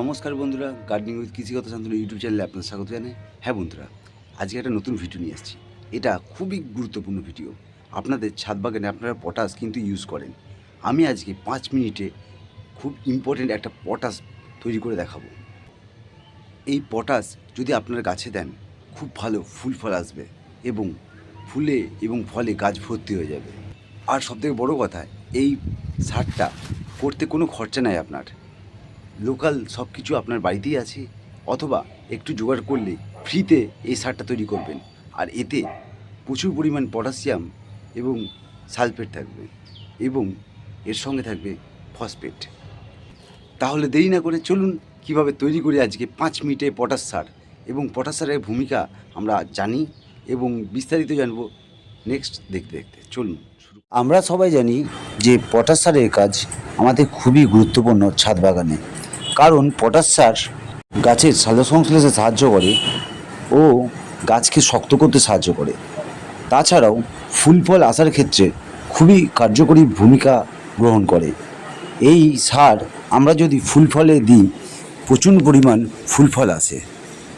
নমস্কার বন্ধুরা gardening with কৃষিগত শান্তনু ইউটিউব চ্যানেলে আপনার স্বাগত জানাই। হ্যাঁ বন্ধুরা, আজকে একটা নতুন ভিডিও নিয়ে এসেছি এটা খুবই গুরুত্বপূর্ণ ভিডিও আপনাদের ছাদ বাগানে আপনারা পটাশ কিন্তু ইউজ করেন। আমি আজকে পাঁচ মিনিটে খুব ইম্পর্ট্যান্ট একটা পটাশ তৈরি করে দেখাবো। এই পটাশ যদি আপনার গাছে দেন, খুব ভালো ফুল ফল আসবে এবং ফুলে এবং ফলে গাছ ভর্তি হয়ে যাবে। আর সবথেকে বড় কথা, এই সারটা করতে কোনো খরচা নাই আপনার। লোকাল সব কিছু আপনার বাড়িতেই আছে, অথবা একটু জোগাড় করলে ফ্রিতে এই সারটা তৈরি করবেন। আর এতে প্রচুর পরিমাণ পটাশিয়াম এবং সালফেট থাকবে এবং এর সঙ্গে থাকবে ফসফেট। তাহলে দেরি না করে চলুন কীভাবে তৈরি করি আজকে পাঁচ মিনিটে পটাশ সার এবং পটাশ সারের ভূমিকা আমরা জানি এবং বিস্তারিত জানব নেক্সট দেখতে দেখতে। চলুন। আমরা সবাই জানি যে পটাশ সারের কাজ আমাদের খুবই গুরুত্বপূর্ণ ছাদ বাগানে। কারণ পটাশ সার গাছের সালো সংশ্লেষে সাহায্য করে ও গাছকে শক্ত করতে সাহায্য করে। তাছাড়াও ফুল ফল আসার ক্ষেত্রে খুবই কার্যকরী ভূমিকা গ্রহণ করে। এই সার আমরা যদি ফুল ফলে দিই, প্রচুর পরিমাণ ফুল ফল আসে।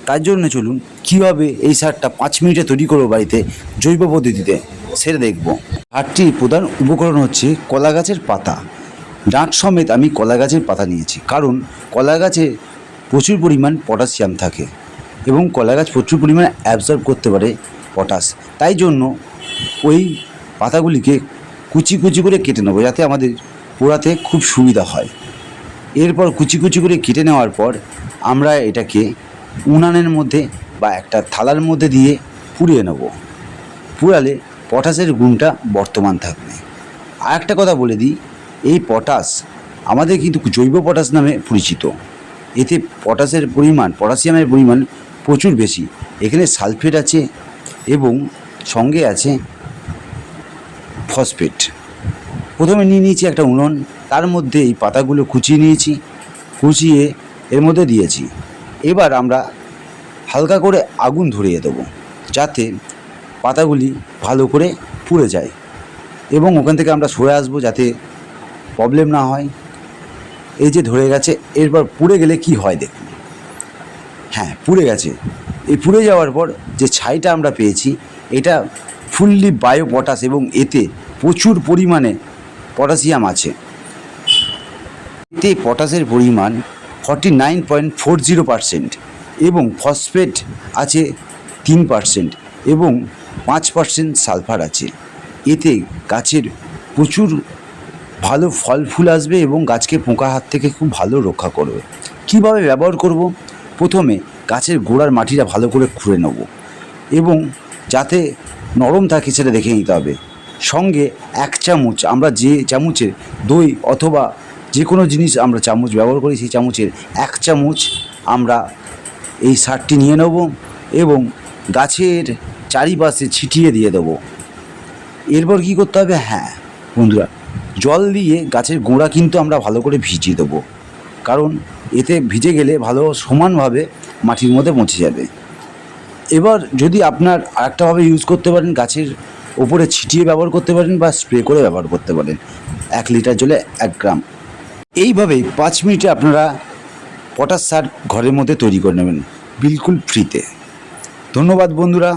তার জন্য চলুন কীভাবে এই সারটা পাঁচ মিনিটে তৈরি করব বাড়িতে জৈব পদ্ধতিতে সেটা দেখব। সারটির প্রধান উপকরণ হচ্ছে কলা গাছের পাতা। ডাঁট সমেত আমি কলা গাছের পাতা নিয়েছি। কারণ কলা গাছে প্রচুর পরিমাণ পটাশিয়াম থাকে এবং কলা গাছ প্রচুর পরিমাণে অ্যাবজর্ব করতে পারে পটাশ। তাই জন্য ওই পাতাগুলিকে কুচি কুচি করে কেটে নেব যাতে আমাদের পোড়াতে খুব সুবিধা হয়। এরপর কুচি কুচি করে কেটে নেওয়ার পর আমরা এটাকে উনানের মধ্যে বা একটা থালার মধ্যে দিয়ে পুড়িয়ে নেব। পুড়ালে পটাশের গুণটা বর্তমান থাকবে। আর একটা কথা বলে দিই এই পটাশ আমাদের কিন্তু জৈব পটাশ নামে পরিচিত। এতে পটাশের পরিমাণ, পটাশিয়ামের পরিমাণ প্রচুর বেশি। এখানে সালফেট আছে এবং সঙ্গে আছে ফসফেট। প্রথমে নিয়ে নিয়েছি একটা উনুন, তার মধ্যে এই পাতাগুলো কুচিয়ে নিয়েছি, কুচিয়ে এর মধ্যে দিয়েছি। এবার আমরা হালকা করে আগুন ধরিয়ে দেবো, যাতে পাতাগুলি ভালো করে পুড়ে যায় এবং ওখান থেকে আমরা সরে আসব, যাতে প্রবলেম না হয়। এই যে ধরে গেছে, এরপর পুড়ে গেলে কি হয় দেখুন। হ্যাঁ পুড়ে গেছে। এই পুড়ে যাওয়ার পর যে ছাইটা আমরা পেয়েছি, এটা ফুললি বায়ো পটাশ এবং এতে প্রচুর পরিমাণে পটাশিয়াম আছে। এতে পটাশের পরিমাণ forty nine point four zero percent এবং ফসফেট আছে তিন পারসেন্ট এবং পাঁচ পার্সেন্ট সালফার আছে। এতে গাছের প্রচুর ভালো ফল, ফুল আসবে এবং গাছকে পোকা হাত থেকে খুব ভালো রক্ষা করবে। কীভাবে ব্যবহার করব? প্রথমে গাছের গোড়ার মাটিটা ভালো করে খুঁড়ে নেব এবং যাতে নরম থাকে সেটা দেখে নিতে হবে। সঙ্গে এক চামচ আমরা যে চামচের দই অথবা যে কোনো জিনিস আমরা চামচ ব্যবহার করি, সেই চামচের এক চামচ আমরা এই সারটি নিয়ে নেব এবং গাছের চারিপাশে ছিটিয়ে দিয়ে দেবো। এরপর কী করতে হবে? হ্যাঁ বন্ধুরা, জল দিয়ে গাছের গোড়া কিন্তু আমরা ভালো করে ভিজিয়ে দেবো। কারণ এতে ভিজে গেলে ভালো সমানভাবে মাটির মধ্যে পৌঁছে যাবে। এবার যদি আপনার আরেকটাভাবে ইউজ করতে পারেন, গাছের ওপরে ছিটিয়ে ব্যবহার করতে পারেন বা স্প্রে করে ব্যবহার করতে পারেন। এক লিটার জলে এক গ্রাম। এইভাবেই পাঁচ মিনিটে আপনারা পটাশ সার ঘরের মধ্যে তৈরি করে নেবেন, বিলকুল ফ্রিতে ধন্যবাদ বন্ধুরা।